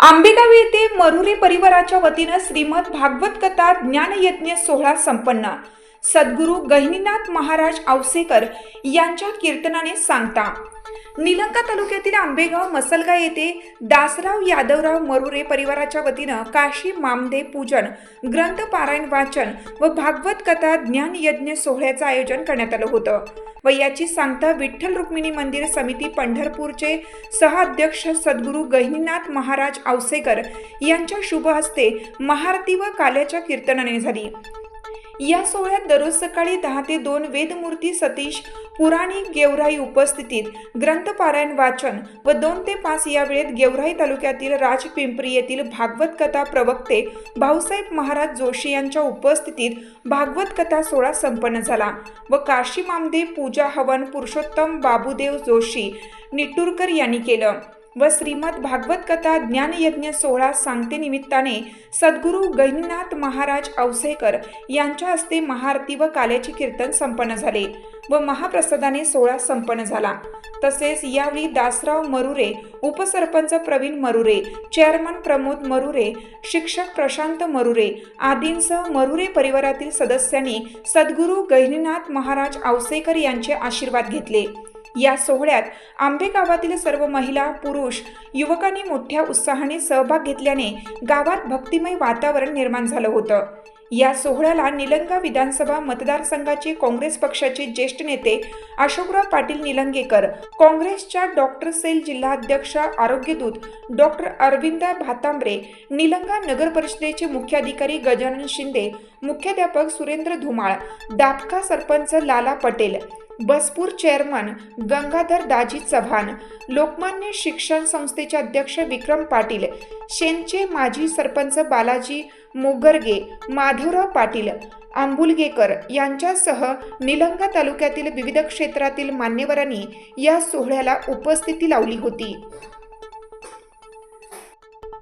आंबेगाव येथे मरुरे परिवाराच्या वतीनं श्रीमद भागवत कथा ज्ञानयज्ञ सोहळा संपन्न. सद्गुरू गहिनीनाथ महाराज औसेकर यांच्या कीर्तनाने सांगता. निलंका तालुक्यातील आंबेगाव मसलगा येथे दासराव यादवराव मरुरे परिवाराच्या वतीनं काशी मामदे पूजन ग्रंथ पारायण वाचन व भागवत कथा ज्ञान यज्ञ सोहळ्याचं आयोजन करण्यात आलं होतं. व याची सांगता विठ्ठल रुक्मिणी मंदिर समिती पंढरपूरचे सहअध्यक्ष सद्गुरू गहिनीनाथ महाराज आवसेकर यांच्या शुभ हस्ते महारती व काल्याच्या कीर्तनाने झाली. या सोहळ्यात दररोज सकाळी दहा ते दोन वेदमूर्ती सतीश पुराणी गेवराई उपस्थितीत ग्रंथपारायण वाचन व दोन ते पाच या वेळेत गेवराई तालुक्यातील राजपिंपरी येथील भागवत कथा प्रवक्ते भाऊसाहेब महाराज जोशी यांच्या उपस्थितीत भागवत कथा सोहळा संपन्न झाला व काशी मामदे पूजा हवन पुरुषोत्तम बाबूदेव जोशी निटूरकर यांनी केलं. व श्रीमद भागवत कथा ज्ञानयज्ञ सोहळा सांगते निमित्ताने सद्गुरू गहिनीनाथ महाराज औसेकर यांच्या हस्ते महाआरती व काल्याचे कीर्तन संपन्न झाले व महाप्रसादाने सोहळा संपन्न झाला. तसेच यावेळी दासराव मरुरे उपसरपंच प्रवीण मरुरे चेअरमन प्रमोद मरुरे शिक्षक प्रशांत मरुरे आदींसह मरुरे परिवारातील सदस्यांनी सद्गुरू गहिनीनाथ महाराज औसेकर यांचे आशीर्वाद घेतले. या सोहळ्यात आंबे गावातील सर्व महिला पुरुष युवकांनी मोठ्या उत्साहाने सहभाग घेतल्याने गावात भक्तिमय वातावरण निर्माण झालं होतं. या सोहळ्याला निलंगा विधानसभा मतदारसंघाचे काँग्रेस पक्षाचे ज्येष्ठ नेते अशोकराव पाटील निलंगेकर काँग्रेसच्या डॉक्टर सेल जिल्हाध्यक्ष आरोग्यदूत डॉक्टर अरविंद भातांबरे निलंगा नगर परिषदेचे मुख्याधिकारी गजानन शिंदे मुख्याध्यापक सुरेंद्र धुमाळ दापका सरपंच लाला पटेल बसपूर चेअरमन गंगाधर दाजी चव्हाण लोकमान्य शिक्षण संस्थेचे अध्यक्ष विक्रम पाटील शेनचे माजी सरपंच बालाजी मोगरगे माधवराव पाटील आंबुलगेकर यांच्यासह निलंगा तालुक्यातील विविध क्षेत्रातील मान्यवरांनी या सोहळ्याला उपस्थिती लावली होती.